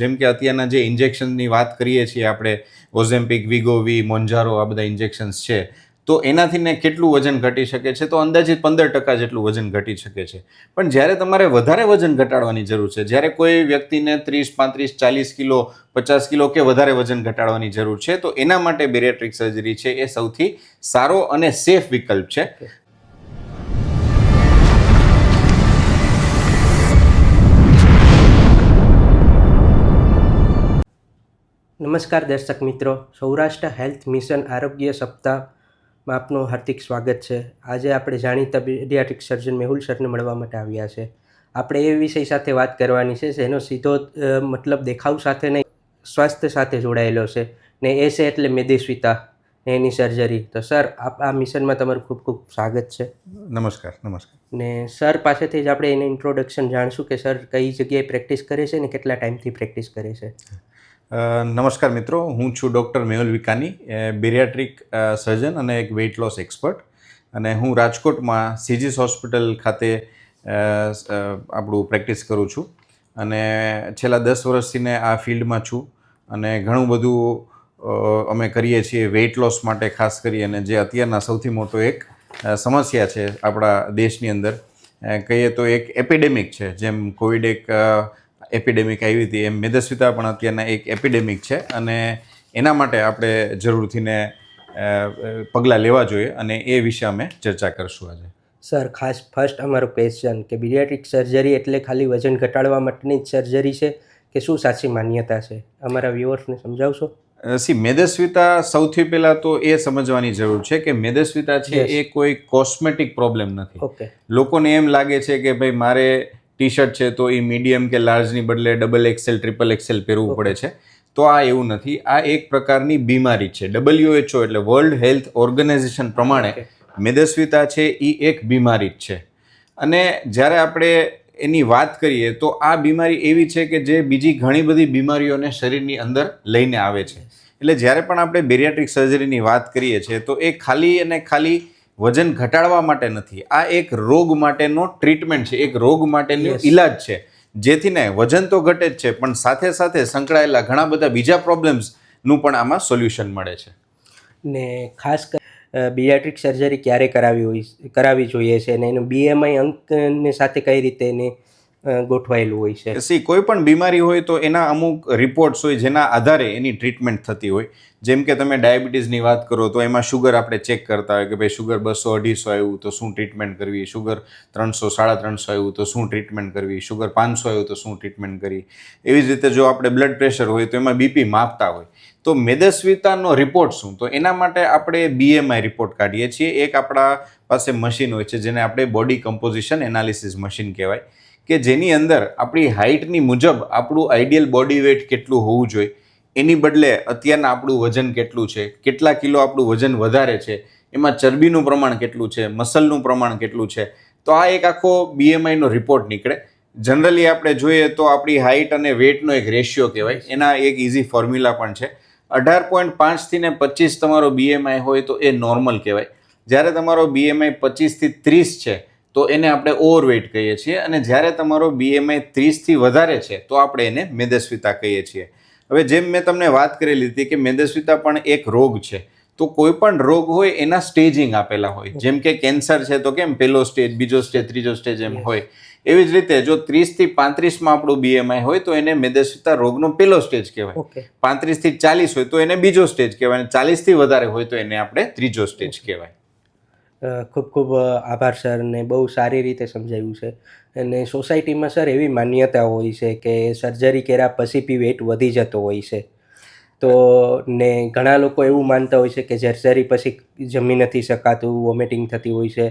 જેમ કે અત્યારના જે ઇન્જેક્શનની વાત કરીએ છીએ આપણે ઓઝેમ્પિક વિગોવી મોન્જારો આ બધા ઇન્જેક્શન્સ છે, તો એનાથી ને કેટલું વજન ઘટી શકે છે? તો અંદાજિત પંદર ટકા જેટલું વજન ઘટી શકે છે. પણ જ્યારે તમારે વધારે વજન ઘટાડવાની જરૂર છે, જ્યારે કોઈ વ્યક્તિને ત્રીસ, પાંત્રીસ, ચાલીસ કિલો, પચાસ કિલો કે વધારે વજન ઘટાડવાની જરૂર છે, તો એના માટે બેરેટ્રિક સર્જરી છે એ સૌથી સારો અને સેફ વિકલ્પ છે. નમસ્કાર દર્શક મિત્રો. સૌરાષ્ટ્ર હેલ્થ મિશન આરોગ્ય સપ્તાહમાં આપનું હાર્દિક સ્વાગત છે. આજે આપણે જાણીતા પીડિયાટ્રિક સર્જન મેહુલ સરને મળવા માટે આવ્યા છે. આપણે એ વિષય સાથે વાત કરવાની છે જેનો સીધો મતલબ દેખાવ સાથે નહીં સ્વાસ્થ્ય સાથે જોડાયેલો છે. ને એ છે એટલે મેદેસ્વિતા ને એની સર્જરી તો સર આપ આ મિશનમાં તમારું ખૂબ ખૂબ સ્વાગત છે. નમસ્કાર નમસ્કાર. ને સર પાસેથી જ આપણે એને ઇન્ટ્રોડક્શન જાણશું કે સર કઈ જગ્યાએ પ્રેક્ટિસ કરે છે ને કેટલા ટાઈમથી પ્રેક્ટિસ કરે છે. નમસ્કાર મિત્રો, હું છું doctor Mehul Vikani bariatric surgeon અને એક વેઇટ લોસ એક્સપર્ટ અને હું રાજકોટમાં સીજીસ હોસ્પિટલ ખાતે આપણું પ્રેક્ટિસ કરું છું. અને છેલ્લા દસ વર્ષથી ને આ ફિલ્ડમાં છું. અને ઘણું બધું અમે કરીએ છીએ વેઇટ લોસ માટે, ખાસ કરી અને જે અત્યારના સૌથી મોટો એક સમસ્યા છે આપણા દેશની અંદર. કહીએ તો એક એપિડેમિક છે, જેમ કોવિડ એક એપિડેમિક આવી હતી એમ મેદસ્વિતા પણ અત્યારના એક એપિડેમિક છે અને એના માટે આપણે જરૂરથીને પગલાં લેવા જોઈએ અને એ વિશે અમે ચર્ચા કરશું આજે. સર ખાસ ફર્સ્ટ અમારો ક્વેશ્ચન કે બિરિયાટ્રિક સર્જરી એટલે ખાલી વજન ઘટાડવા માટેની જ સર્જરી છે કે શું સાચી માન્યતા છે? અમારા વ્યુઅર્સને સમજાવશો? સી મેદસ્વિતા સૌથી પહેલાં તો એ સમજવાની જરૂર છે કે મેદસ્વિતા છે એ કોઈ કોસ્મેટિક પ્રોબ્લેમ નથી. લોકોને એમ લાગે છે કે ભાઈ મારે ટી શર્ટ છે તો એ મીડિયમ કે લાર્જની બદલે ડબલ એક્સેલ ટ્રિપલ એક્સેલ પહેરવું પડે છે. તો આ એવું નથી. આ એક પ્રકારની બીમારી છે. ડબલ્યુએચઓ એટલે વર્લ્ડ હેલ્થ ઓર્ગેનાઇઝેશન પ્રમાણે મેદસ્વીતા મેદસ્વિતા છે એ એક બીમારી જ છે. અને જ્યારે આપણે એની વાત કરીએ તો આ બીમારી એવી છે કે જે બીજી ઘણી બધી બીમારીઓને શરીરની અંદર લઈને આવે છે. એટલે જ્યારે પણ આપણે બેરિયાટ્રિક સર્જરીની વાત કરીએ છીએ તો એ ખાલી અને ખાલી વજન ઘટાડવા માટે નથી. આ એક રોગ માટેનો ટ્રીટમેન્ટ છે. એક રોગ માટેનો ઈલાજ છે. જેથી ને વજન તો ઘટે જ છે પણ સાથે સાથે સંકળાયેલા ઘણા બધા બીજા પ્રોબ્લેમ્સનું પણ આમાં સોલ્યુશન મળે છે. ને ખાસ બિયાટ્રિક સર્જરી ક્યારે કરાવી હોય કરાવી જોઈએ છે? અને એનું બીએમઆઈ અંકને સાથે કઈ રીતે એને ગોઠવાયેલું હોય છે. સી કોઈ પણ બીમારી હોય તો એના અમુક રિપોર્ટ્સ હોય જેના આધારે એની ટ્રીટમેન્ટ થતી હોય. જેમ કે તમે ડાયાબિટીસની વાત કરો તો એમાં શુગર આપણે ચેક કરતા હોય કે ભાઈ શુગર બસો અઢીસો આવ્યું તો શું ટ્રીટમેન્ટ કરવી? શુગર ત્રણસો, સાડા ત્રણસો આવ્યું તો શું ટ્રીટમેન્ટ કરવી? શુગર પાંચસો આવ્યું તો શું ટ્રીટમેન્ટ કરવી? એવી જ રીતે જો આપણે બ્લડ પ્રેશર હોય તો એમાં બીપી માપતા હોય. તો મેદસ્વીતાનો રિપોર્ટ શું? તો એના માટે આપણે બીએમઆઈ રિપોર્ટ કાઢીએ છીએ. એક આપણા પાસે મશીન હોય છે જેને આપણે બોડી કમ્પોઝિશન એનાલિસિસ મશીન કહેવાય. કે જેની અંદર આપણી હાઇટની મુજબ આપણું આઈડિયલ બોડી વેઇટ કેટલું હોવું જોઈએ, એની બદલે અત્યારના આપણું વજન કેટલું છે, કેટલા કિલો આપણું વજન વધારે છે, એમાં ચરબીનું પ્રમાણ કેટલું છે, મસલનું પ્રમાણ કેટલું છે, તો આ એક આખો બીએમઆઈનો રિપોર્ટ નીકળે. જનરલી આપણે જોઈએ તો આપણી હાઇટ અને વેઇટનો એક રેશિયો કહેવાય. એના એક ઇઝી ફોર્મ્યુલા પણ છે. અઢાર પોઈન્ટ પાંચથી ને પચીસ તમારો બીએમઆઈ હોય તો એ નોર્મલ કહેવાય. જ્યારે તમારો બીએમઆઈ પચીસથી ત્રીસ છે તો એને આપણે ઓવરવેઇટ કહીએ છીએ અને જ્યારે તમારો બીએમઆઈ ત્રીસથી વધારે છે તો આપણે એને મેદસ્વીતા કહીએ છીએ. હવે જેમ મેં તમને વાત કરેલી હતી કે મેદસ્વીતા પણ એક રોગ છે તો કોઈ પણ રોગ હોય એના સ્ટેજિંગ આપેલા હોય. જેમ કે કેન્સર છે તો કેમ પહેલો સ્ટેજ બીજો સ્ટેજ ત્રીજો સ્ટેજ એમ હોય. એવી જ રીતે જો ત્રીસથી પાંત્રીસમાં આપણું બીએમઆઈ હોય તો એને મેદસ્વીતા રોગનો પહેલો સ્ટેજ કહેવાય. પાંત્રીસથી ચાલીસ હોય તો એને બીજો સ્ટેજ કહેવાય અને ચાલીસથી વધારે હોય તો એને આપણે ત્રીજો સ્ટેજ કહેવાય. ખૂબ ખૂબ આભાર સર ને બહુ સારી રીતે સમજાવ્યું છે. અને સોસાયટીમાં સર એવી માન્યતા હોય છે કે સર્જરી કર્યા પછી બી વેટ વધી જતો હોય છે. તો ને ઘણા લોકો એવું માનતા હોય છે કે સર્જરી પછી જમી નથી શકાતું, વોમિટિંગ થતી હોય છે.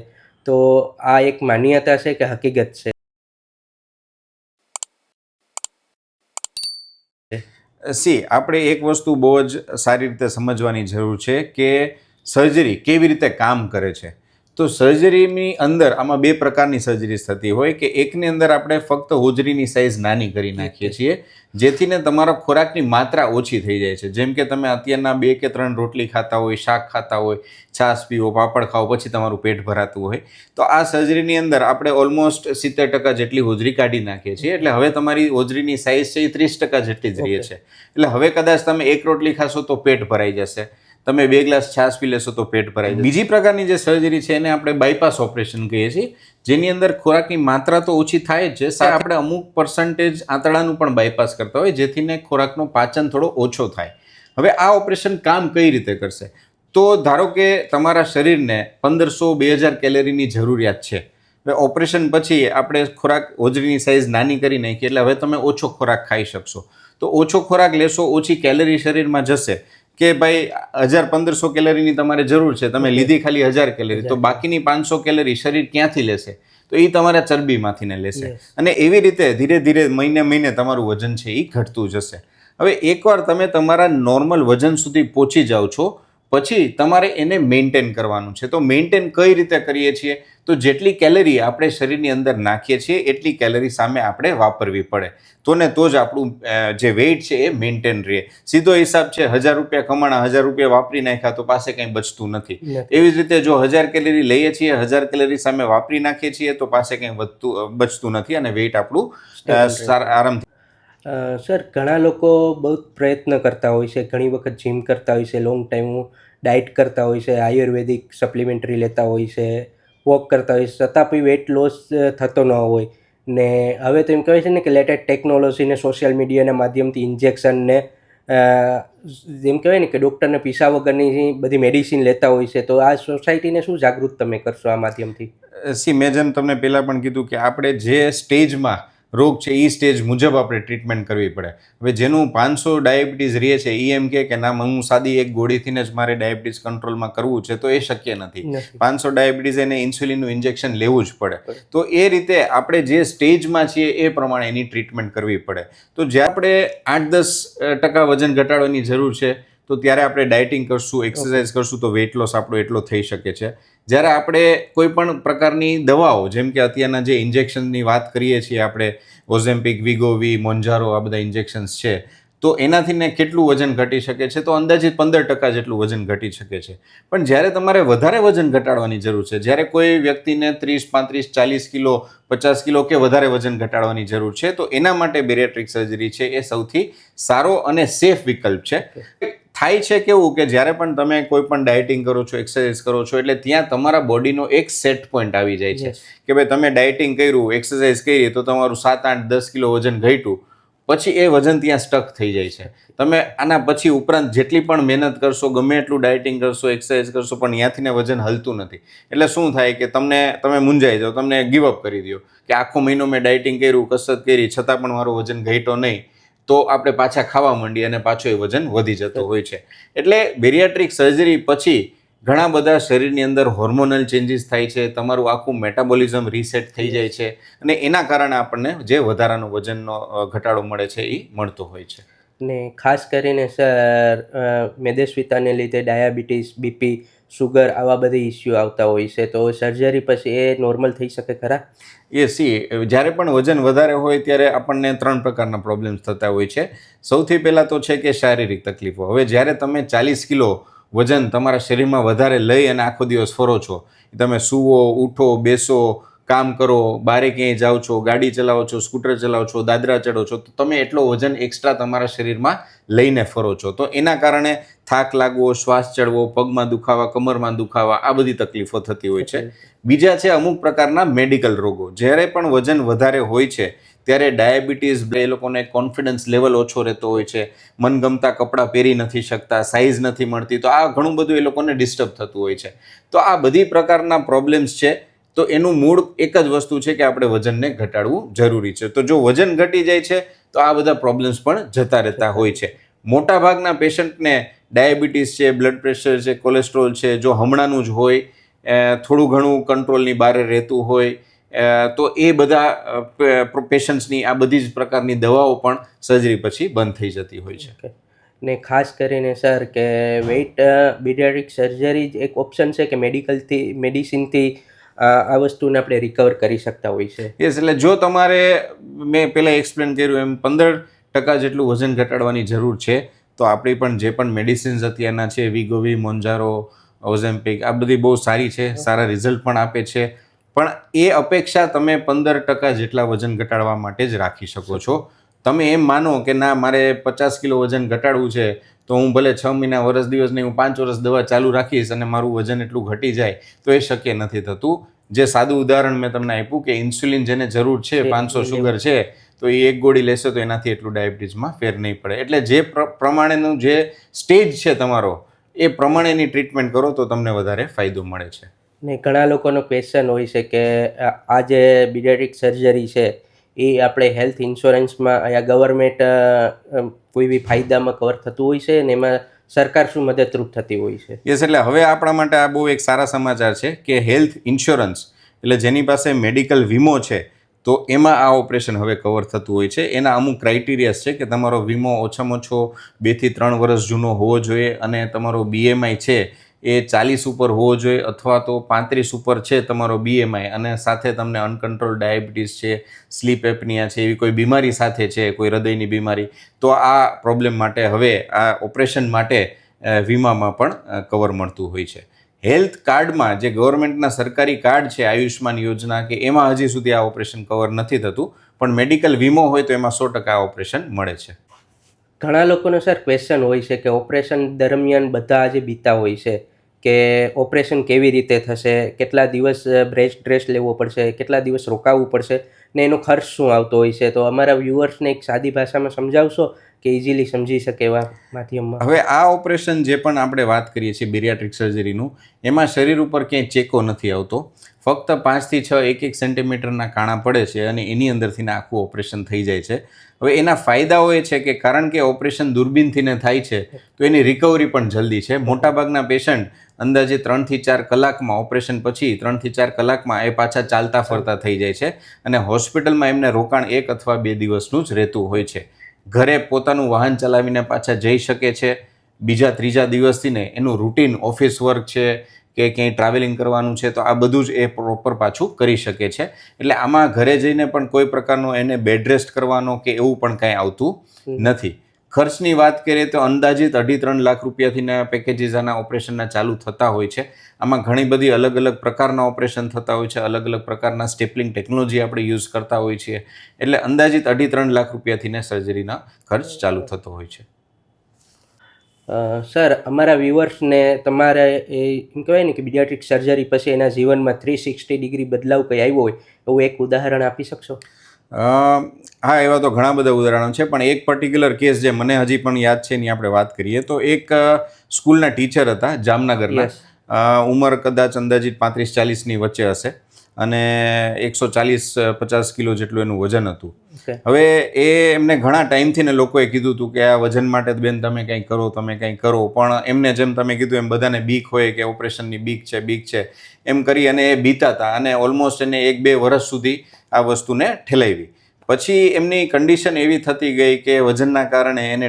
તો આ એક માન્યતા છે કે હકીકત છે. સી, આપણે એક વસ્તુ બહુ જ સારી રીતે સમજવાની જરૂર છે કે સર્જરી કેવી રીતે કામ કરે છે? તો સર્જરીની અંદર આમાં બે પ્રકારની સર્જરી થતી હોય કે એકની અંદર આપણે ફક્ત હોજરીની સાઇઝ નાની કરી નાખીએ છીએ જેથીને તમારા ખોરાકની માત્રા ઓછી થઈ જાય છે. જેમ કે તમે અત્યારના બે કે ત્રણ રોટલી ખાતા હોય શાક ખાતા હોય છાશ પીવો પાપડ ખાઓ પછી તમારું પેટ ભરાતું હોય. તો આ સર્જરીની અંદર આપણે ઓલમોસ્ટ સિત્તેર ટકા જેટલી હોજરી કાઢી નાખીએ છીએ. એટલે હવે તમારી હોજરીની સાઇઝ છે એ ત્રીસ ટકા જેટલી જ રહે છે. એટલે હવે કદાચ તમે એક રોટલી ખાશો તો પેટ ભરાઈ જશે. તમે બે ગ્લાસ છાશ પી લેશો તો પેટ ભરાય બીજી પ્રકારની જે સર્જરી છે એને આપણે બાયપાસ ઓપરેશન કહીએ છીએ જેની અંદર ખોરાકની માત્રા તો ઓછી થાય જ છે સાથે આપણે અમુક પર્સન્ટેજ આંતળાનું પણ બાયપાસ કરતા હોય જેથીને ખોરાકનો પાચન થોડો ઓછો થાય. હવે આ ઓપરેશન કામ કઈ રીતે કરશે? તો ધારો કે તમારા શરીરને પંદરસો બે હજાર કેલેરીની જરૂરિયાત છે. હવે ઓપરેશન પછી આપણે ખોરાક હોજરીની સાઇઝ નાની કરી નાખી એટલે હવે તમે ઓછો ખોરાક ખાઈ શકશો. તો ઓછો ખોરાક લેશો ઓછી કેલેરી શરીરમાં જશે. કે ભાઈ હજાર પંદરસો કેલેરીની તમારે જરૂર છે તમે લીધી ખાલી હજાર કેલેરી. તો બાકીની પાંચસો કેલેરી શરીર ક્યાંથી લેશે? તો એ તમારા ચરબીમાંથી ને લેશે. અને એવી રીતે ધીરે ધીરે મહિને મહિને તમારું વજન છે એ ઘટતું જશે. હવે એકવાર તમે તમારા નોર્મલ વજન સુધી પહોંચી જાઓ છો પછી તમારે એને મેન્ટેન કરવાનું છે. તો મેન્ટેન કઈ રીતે કરીએ છીએ? તો જેટલી કેલરી આપણે શરીરની અંદર નાખીએ છીએ એટલી કેલરી સામે આપણે વાપરવી પડે. તો ને તો જ આપણું જે વેઇટ છે એ મેન્ટેન રહે. સીધો હિસાબ છે હજાર રૂપિયા કમાણા હજાર રૂપિયા વાપરી નાખ્યા તો પાસે કંઈ બચતું નથી. એવી જ રીતે જો હજાર કેલરી લઈએ છીએ હજાર કેલરી સામે વાપરી નાખીએ છીએ તો પાસે કંઈ વધતું બચતું નથી અને વેઇટ આપણું આરામથી સર, ઘણા લોકો બહુ પ્રયત્ન કરતા હોય છે. ઘણી વખત જીમ કરતા હોય છે લોંગ ટાઈમ ડાયટ કરતા હોય છે, આયુર્વેદિક સપ્લિમેન્ટરી લેતા હોય છે વોક કરતા હોય છે. છતાં પણ વેટ લોસ થતો ન હોય. ને હવે તો એમ કહેવાય છે ને કે લેટેસ્ટ ટેકનોલોજીને સોશિયલ મીડિયાના માધ્યમથી ઇન્જેક્શનને જેમ કહેવાય ને કે ડૉક્ટરને પીસા વગરની બધી મેડિસિન લેતા હોય છે. તો આ સોસાયટીને શું જાગૃત તમે કરશો આ માધ્યમથી? સી, મેં જેમ તમને પહેલાં પણ કીધું કે આપણે જે સ્ટેજમાં રોગ છે એ સ્ટેજ મુજબ આપણે ટ્રીટમેન્ટ કરવી પડે. હવે જેનું પાંચસો ડાયાબિટીસ રહે છે એ એમ કે કે ના હું સાદી એક ગોળીથીને જ મારે ડાયાબિટીસ કંટ્રોલમાં કરવું છે તો એ શક્ય નથી. નથી. પાંચસો ડાયાબિટીસ એને ઇન્સ્યુલિનનું ઇન્જેક્શન લેવું જ પડે. તો એ રીતે આપણે જે સ્ટેજમાં છીએ એ પ્રમાણે એની ટ્રીટમેન્ટ કરવી પડે. તો જે આપણે આઠ દસ ટકા વજન ઘટાડવાની જરૂર છે તો ત્યારે આપણે ડાયટિંગ કરશું એક્સરસાઇઝ કરશું તો વેટ લોસ આપણો એટલો થઈ શકે છે. જ્યારે આપણે કોઈ પણ પ્રકારની દવાઓ જેમ કે અત્યારના જે ઇન્જેક્શનની વાત કરીએ છીએ આપણે ઓઝેમ્પિક વિગોવી મોન્જારો આ બધા ઇન્જેક્શન્સ છે તો એનાથી ને કેટલું વજન ઘટી શકે છે? તો અંદાજિત પંદર ટકા જેટલું વજન ઘટી શકે છે. પણ જ્યારે તમારે વધારે વજન ઘટાડવાની જરૂર છે જ્યારે કોઈ વ્યક્તિને ત્રીસ પાંત્રીસ ચાલીસ કિલો પચાસ કિલો કે વધારે વજન ઘટાડવાની જરૂર છે તો એના માટે બેરેટ્રિક સર્જરી છે એ સૌથી સારો અને સેફ વિકલ્પ છે. થાય છે કેવું કે જ્યારે પણ તમે કોઈ પણ ડાયટિંગ કરો છો એક્સરસાઇઝ કરો છો એટલે ત્યાં તમારા બોડીનો એક સેટ પોઈન્ટ આવી જાય છે. કે ભાઈ તમે ડાયટિંગ કર્યું એક્સરસાઇઝ કરી તો તમારું સાત આઠ દસ કિલો વજન ઘટ્યું પછી એ વજન ત્યાં સ્ટક થઈ જાય છે. તમે આના પછી ઉપરાંત જેટલી પણ મહેનત કરશો ગમે એટલું ડાયટિંગ કરશો એક્સરસાઇઝ કરશો પણ ત્યાંથીને વજન હલતું નથી. એટલે શું થાય કે તમને તમે મૂંઝાઈ જાઓ તમને ગીવઅપ કરી દો કે આખો મહિનો મેં ડાયટિંગ કર્યું કસરત કરી છતાં પણ મારું વજન ઘટ્યો નહીં. તો આપણે પાછા ખાવા માંડીએ અને પાછો એ વજન વધી જતો હોય છે. એટલે બેરિયાટ્રિક સર્જરી પછી ઘણા બધા શરીરની અંદર હોર્મોનલ ચેન્જીસ થાય છે તમારું આખું મેટાબોલિઝમ રીસેટ થઈ જાય છે અને એના કારણે આપણને જે વધારાનો વજનનો ઘટાડો મળે છે એ મળતો હોય છે. ને ખાસ કરીને સર અ, લીધે ડાયાબિટીસ બીપી સુગર આવા બધા ઇસ્યુ આવતા હોય છે, તો સર્જરી પછી એ નોર્મલ થઈ શકે ખરા? એ સી, જ્યારે પણ વજન વધારે હોય ત્યારે આપણને ત્રણ પ્રકારના પ્રોબ્લેમ્સ થતા હોય છે. સૌથી પહેલાં તો છે કે શારીરિક તકલીફો. હવે જ્યારે તમે ચાલીસ કિલો વજન તમારા શરીરમાં વધારે લઈ અને આખો દિવસ ફરો છો તમે સૂવો, ઉઠો, બેસો કામ કરો બારે ક્યાંય જાઓ છો ગાડી ચલાવો છો સ્કૂટર ચલાવો છો દાદરા ચડો છો તો તમે એટલો વજન એક્સ્ટ્રા તમારા શરીરમાં લઈને ફરો છો. તો એના કારણે થાક લાગવો શ્વાસ ચડવો પગમાં દુખાવા કમરમાં દુખાવા આ બધી તકલીફો થતી હોય છે. બીજા છે અમુક પ્રકારના મેડિકલ રોગો. જ્યારે પણ વજન વધારે હોય છે ત્યારે ડાયાબિટીસ એ લોકોને કોન્ફિડન્સ લેવલ ઓછો રહેતો હોય છે. મનગમતા કપડાં પહેરી નથી શકતા સાઇઝ નથી મળતી તો આ ઘણું બધું એ લોકોને ડિસ્ટર્બ થતું હોય છે. તો આ બધી પ્રકારના પ્રોબ્લેમ્સ છે તો એનું મૂળ એક જ વસ્તુ છે કે આપણે વજનને ઘટાડવું જરૂરી છે. તો જો વજન ઘટી જાય છે, તો આ બધા પ્રોબ્લેમ્સ પણ જતા રહેતા હોય છે. મોટાભાગના પેશન્ટને ડાયાબિટીસ છે બ્લડ પ્રેશર છે કોલેસ્ટ્રોલ છે, જો હમણાંનું જ હોય થોડું ઘણું કંટ્રોલની બહાર રહેતું હોય તો એ બધા પેશન્ટ્સની આ બધી જ પ્રકારની દવાઓ પણ સર્જરી પછી બંધ થઈ જતી હોય છે. ને ખાસ કરીને સર કે વેઇટ બિડિયાટ્રિક સર્જરી જ એક ઓપ્શન છે કે મેડિકલથી મેડિસિનથી આ વસ્તુને આપણે રિકવર કરી શકતા હોય છે. યસ એટલે જો તમારે, મેં પહેલાં એક્સપ્લેન કર્યું એમ, પંદર ટકા જેટલું વજન ઘટાડવાની જરૂર છે, તો આપણી પણ જે પણ મેડિસિન્સ અત્યારના છે વિગોવી મોન્જારો ઓઝેમ્પિક આ બધી બહુ સારી છે, સારા રિઝલ્ટ પણ આપે છે. પણ એ અપેક્ષા તમે પંદર ટકા જેટલા વજન ઘટાડવા માટે જ રાખી શકો છો. તમે એમ માનો કે ના મારે પચાસ કિલો વજન ઘટાડવું છે તો હું ભલે છ મહિના વર્ષ દિવસ નહીં હું પાંચ વર્ષ દવા ચાલુ રાખીશ અને મારું વજન એટલું ઘટી જાય તો એ શક્ય નથી થતું. જે સાદું ઉદાહરણ મેં તમને આપ્યું કે ઇન્સ્યુલિન જેને જરૂર છે પાંચસો. શુગર છે તો એ એક ગોળી લેશો તો એનાથી એટલું ડાયાબિટીસમાં ફેર નહીં પડે. એટલે જે પ્રમાણેનું જે સ્ટેજ છે તમારો એ પ્રમાણેની ટ્રીટમેન્ટ કરો તો તમને વધારે ફાયદો મળે છે. ને ઘણા લોકોનો ક્વેશ્ચન હોય છે કે આ જે બિડિયાટ્રિક સર્જરી છે એ આપણે હેલ્થ ઇન્સ્યોરન્સમાં અહીંયા ગવર્મેન્ટ કોઈ બી ફાયદામાં કવર થતું હોય છે અને એમાં સરકાર શું મદદરૂપ થતી હોય છે? યસ એટલે હવે આપણા માટે આ બહુ એક સારા સમાચાર છે કે હેલ્થ ઇન્સ્યોરન્સ એટલે જેની પાસે મેડિકલ વીમો છે, તો એમાં આ ઓપરેશન હવે કવર થતું હોય છે. એના અમુક ક્રાઇટેરિયાસ છે કે તમારો વીમો ઓછામાં ઓછો બેથી ત્રણ વર્ષ જૂનો હોવો જોઈએ અને તમારો બીએમઆઈ છે એ ચાલીસ ઉપર હોવો જોઈએ અથવા તો પાંત્રીસ ઉપર છે તમારો બીએમઆઈ અને સાથે તમને અનકન્ટ્રોલ ડાયાબિટીસ છે સ્લીપ એપનિયા છે, એવી કોઈ બીમારી સાથે છે, કોઈ હૃદયની બીમારી, તો આ પ્રોબ્લેમ માટે હવે આ ઓપરેશન માટે વીમામાં પણ કવર મળતું હોય છે. હેલ્થ કાર્ડમાં જે ગવર્મેન્ટના સરકારી કાર્ડ છે આયુષ્માન યોજના કે એમાં હજી સુધી આ ઓપરેશન કવર નથી થતું, પણ મેડિકલ વીમો હોય તો એમાં સો ટકા ઓપરેશન મળે છે. ઘણા લોકોનો સર ક્વેશ્ચન હોય છે કે ઓપરેશન દરમિયાન બધા જે બીતા હોય છે કે ઓપરેશન કેવી રીતે થશે, કેટલા દિવસ બ્રેસ્ટ ડ્રેસ લેવો પડશે, કેટલા દિવસ રોકાવવું પડશે ને એનો ખર્ચ શું આવતો હોય છે. તો અમારા વ્યુઅર્સને એક સાદી ભાષામાં સમજાવશો કે ઇઝીલી સમજી શકે એવા માધ્યમમાં? હવે આ ઓપરેશન જે પણ આપણે વાત કરીએ છીએ બેરિયાટ્રિક સર્જરીનું એમાં શરીર ઉપર ક્યાંય ચેકો નથી આવતો. ફક્ત પાંચથી છ, એક એક સેન્ટીમીટરના કાણા પડે છે અને એની અંદરથી આખું ઓપરેશન થઈ જાય છે. હવે એના ફાયદાઓ એ છે કે કારણ કે ઓપરેશન દૂરબીનથી ને થાય છે, તો એની રિકવરી પણ જલ્દી છે. મોટાભાગના પેશન્ટ અંદાજે ત્રણથી ચાર કલાકમાં ઓપરેશન પછી ત્રણથી ચાર કલાકમાં એ પાછા ચાલતા ફરતા થઈ જાય છે અને હોસ્પિટલમાં એમને રોકાણ એક અથવા બે દિવસનું જ રહેતું હોય છે. ઘરે પોતાનું વાહન ચલાવીને પાછા જઈ શકે છે. બીજા ત્રીજા દિવસથી ને એનું રૂટીન ઓફિસ વર્ક છે કે ક્યાંય ટ્રાવેલિંગ કરવાનું છે તો આ બધું જ એ પ્રોપર પાછું કરી શકે છે. એટલે આમાં ઘરે જઈને પણ કોઈ પ્રકારનો એને બેડ રેસ્ટ કરવાનો કે એવું પણ કાંઈ આવતું નથી. ખર્ચની વાત કરીએ તો અંદાજિત અઢી ત્રણ લાખ રૂપિયાથીના પેકેજીસ આના ઓપરેશનના ચાલુ થતા હોય છે. આમાં ઘણી બધી અલગ અલગ પ્રકારના ઓપરેશન થતા હોય છે. અલગ અલગ પ્રકારના સ્ટેપલિંગ ટેકનોલોજી આપણે યુઝ કરતા હોઈએ છીએ. એટલે અંદાજિત અઢી ત્રણ લાખ રૂપિયાથીને સર્જરીના ખર્ચ ચાલુ થતો હોય છે. સર, અમારા વ્યુઅર્સને તમારે એ એમ કહેવાય ને કે બિડિયાટ્રિક સર્જરી પછી એના જીવનમાં થ્રી સિક્સટી ડિગ્રી બદલાવ કંઈ આવ્યો હોય, એવું એક ઉદાહરણ આપી શકશો? હા એવા તો ઘણા બધા ઉદાહરણો છે પણ એક પર્ટિક્યુલર કેસ જે મને હજી પણ યાદ છે એની આપણે વાત કરીએ તો એક સ્કૂલના ટીચર હતા જામનગરના. ઉંમર કદાચ અંદાજિત પાંત્રીસ ચાલીસની વચ્ચે હશે અને એકસો ચાલીસ પચાસ કિલો જેટલું એનું વજન હતું. હવે એ એમને ઘણા ટાઈમથી ને લોકોએ કીધું હતું કે આ વજન માટે બેન તમે કંઈ કરો તમે કંઈ કરો પણ એમને જેમ તમે કીધું એમ બધાને બીક હોય કે ઓપરેશનની બીક છે બીક છે એમ કરી અને એ બીતા હતા અને ઓલમોસ્ટ એને એક બે વર્ષ સુધી આ વસ્તુને ઠેલાવી. પછી એમની કન્ડિશન એવી થતી ગઈ કે વજનના કારણે એને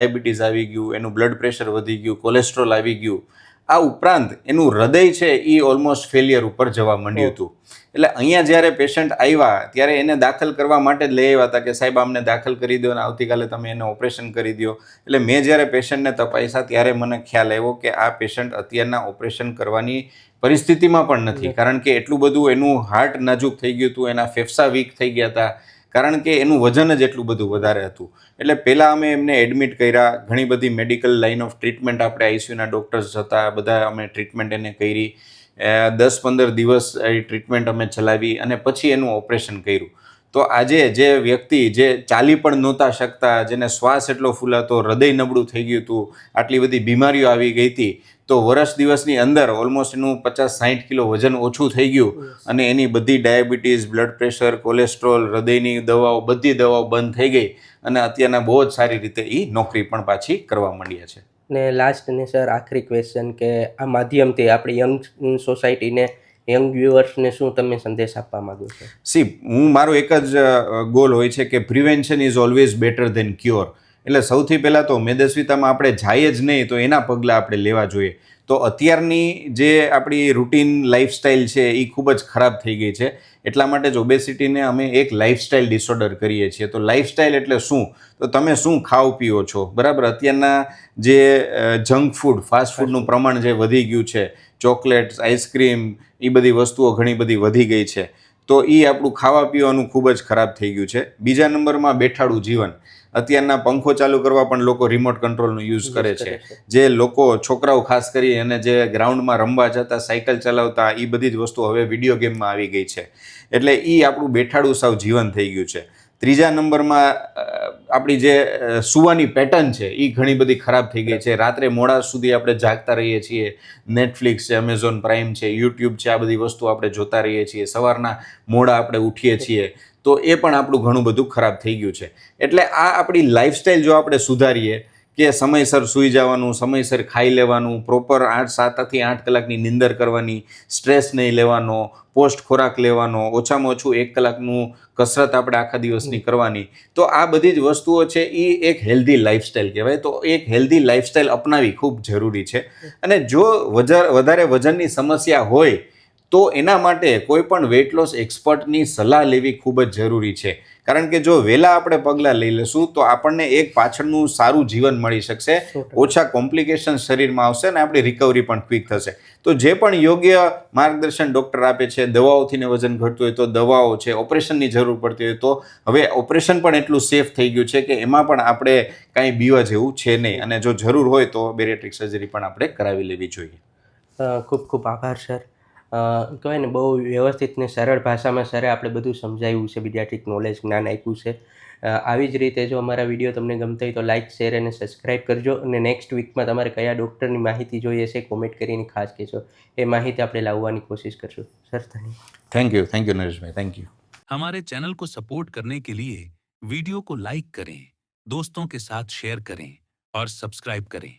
ડાયાબિટીસ આવી ગયું, એનું બ્લડ પ્રેશર વધી ગયું કોલેસ્ટ્રોલ આવી ગયું. આ ઉપરાંત એનું હૃદય છે એ ઓલમોસ્ટ ફેલિયર ઉપર જવા માંડ્યું હતું. એટલે અહીંયા જ્યારે પેશન્ટ આવ્યા ત્યારે એને દાખલ કરવા માટે જ લઈ આવ્યા હતા કે સાહેબ આમને દાખલ કરી દો અને આવતીકાલે તમે એને ઓપરેશન કરી દો. એટલે મેં જ્યારે પેશન્ટને તપાસ્યા ત્યારે મને ખ્યાલ આવ્યો કે આ પેશન્ટ અત્યારના ઓપરેશન કરવાની પરિસ્થિતિમાં પણ નથી. કારણ કે એટલું બધું એનું હાર્ટ નાજુક થઈ ગયું હતું એના ફેફસા વીક થઈ ગયા હતા. કારણ કે એનું વજન જ એટલું બધું વધારે હતું. એટલે પહેલાં અમે એમને એડમિટ કર્યા, ઘણી બધી મેડિકલ લાઇન ઓફ ટ્રીટમેન્ટ આપણે આઈસીયુના ડૉક્ટર્સ હતા, બધા અમે ટ્રીટમેન્ટ એને કરી. દસ પંદર દિવસ એ ટ્રીટમેન્ટ અમે ચલાવી અને પછી એનું ઓપરેશન કર્યું. તો આજે જે વ્યક્તિ જે ચાલી પણ નહોતા શકતા જેને શ્વાસ એટલો ફૂલાતો હૃદય નબળું થઈ ગયું હતું આટલી બધી બીમારીઓ આવી ગઈ હતી તો વર્ષ દિવસની અંદર ઓલમોસ્ટ એનું પચાસ સાહીઠ કિલો વજન ઓછું થઈ ગયું અને એની બધી ડાયાબિટીસ બ્લડ પ્રેશર કોલેસ્ટ્રોલ હૃદયની દવાઓ બધી દવાઓ બંધ થઈ ગઈ અને અત્યારના બહુ જ સારી રીતે એ નોકરી પણ પાછી કરવા માંડ્યા છે. ને લાસ્ટ ને સર આખરી ક્વેશ્ચન કે આ માધ્યમથી આપણી યંગ સોસાયટીને યંગ વ્યુઅર્સને શું તમે સંદેશ આપવા માંગો છો? સી હું મારો એક જ ગોલ હોય છે કે prevention is always better than cure એટલે સૌથી પહેલાં તો મેદસ્વીતામાં આપણે જાય જ નહીં તો એના પગલાં આપણે લેવા જોઈએ. તો અત્યારની જે આપણી રૂટીન લાઇફસ્ટાઈલ છે એ ખૂબ જ ખરાબ થઈ ગઈ છે. એટલા માટે જ ઓબેસિટીને અમે એક લાઈફસ્ટાઈલ ડિસઓર્ડર કરીએ છીએ. તો લાઈફસ્ટાઈલ એટલે શું? તો તમે શું ખાવ પીઓ છો? બરાબર? અત્યારના જે જંક ફૂડ ફાસ્ટ ફૂડનું પ્રમાણ જે વધી ગયું છે ચોકલેટ્સ આઈસ્ક્રીમ એ બધી વસ્તુઓ ઘણી બધી વધી ગઈ છે. તો એ આપણું ખાવા પીવાનું ખૂબ જ ખરાબ થઈ ગયું છે. બીજા નંબરમાં બેઠાડું જીવન. અત્યારના પંખો ચાલુ કરવા પણ લોકો રિમોટ કંટ્રોલનો યુઝ કરે છે. જે લોકો છોકરાઓ ખાસ કરી અને જે ગ્રાઉન્ડમાં રમવા જતા સાયકલ ચલાવતા એ બધી જ વસ્તુઓ હવે વીડિયો ગેમમાં આવી ગઈ છે. એટલે એ આપણું બેઠાડું સાવ જીવન થઈ ગયું છે. ત્રીજા નંબરમાં આપણી જે સુવાની પેટર્ન છે એ ઘણી બધી ખરાબ થઈ ગઈ છે. રાત્રે મોડા સુધી આપણે જાગતા રહીએ છીએ નેટફ્લિક્સ છે અમેઝોન પ્રાઇમ છે યુટ્યુબ છે આ બધી વસ્તુ આપણે જોતા રહીએ છીએ. સવારના મોડા આપણે ઉઠીએ છીએ. તો એ પણ આપણું ઘણું બધું ખરાબ થઈ ગયું છે. એટલે આ આપણી લાઇફસ્ટાઈલ જો આપણે સુધારીએ કે સમયસર સૂઈ જવાનું સમયસર ખાઈ લેવાનું પ્રોપર આઠ સાતથી આઠ કલાકની નિંદર કરવાની સ્ટ્રેસ નહીં લેવાનો પોસ્ટ ખોરાક લેવાનો ઓછામાં ઓછું એક કલાકનું કસરત આપણે આખા દિવસની કરવાની તો આ બધી જ વસ્તુઓ છે એ એક હેલ્ધી લાઇફસ્ટાઈલ કહેવાય. તો એક હેલ્ધી લાઇફસ્ટાઈલ અપનાવી ખૂબ જરૂરી છે. અને જો વજન વધારે વજનની સમસ્યા હોય તો એના માટે કોઈ પણ વેઇટ લોસ એક્સપર્ટની સલાહ લેવી ખૂબ જ જરૂરી છે. કારણ કે જો વહેલા આપણે પગલાં લઈ લઈશું તો આપણને એક પાછળનું સારું જીવન મળી શકશે ઓછા કોમ્પ્લિકેશન શરીરમાં આવશે અને આપણી રિકવરી પણ ક્વિક થશે. તો જે પણ યોગ્ય માર્ગદર્શન ડૉક્ટર આપે છે દવાઓથી ને વજન ઘટતું હોય તો દવાઓ છે ઓપરેશનની જરૂર પડતી હોય તો હવે ઓપરેશન પણ એટલું સેફ થઈ ગયું છે કે એમાં પણ આપણે કાંઈ બીવા જેવું છે નહીં. અને જો જરૂર હોય તો બેરેટ્રિક સર્જરી પણ આપણે કરાવી લેવી જોઈએ. ખૂબ ખૂબ આભાર સર. કહેવાય ને બહુ વ્યવસ્થિત ને સરળ ભાષામાં સરે આપણે બધું સમજાવ્યું છે પીડિયાટ્રિક નોલેજ જ્ઞાન આપ્યું છે અ, આવી જ રીતે જો અમારા વિડીયો તમને ગમતા હોય તો લાઇક શેર અને સબસ્ક્રાઇબ કરજો અને નેક્સ્ટ વીકમાં તમારે કયા ડૉક્ટરની માહિતી જોઈએ છે કોમેન્ટ કરીને ખાસ કહેજો એ માહિતી આપણે લાવવાની કોશિશ કરશું સર ધન્યવાદ thank you thank you Nareshbhai thank you हमारे चैनल को सपोर्ट करने के लिए वीडियो को लाइक करें दोस्तों के साथ शेयर करें और सब्सक्राइब करें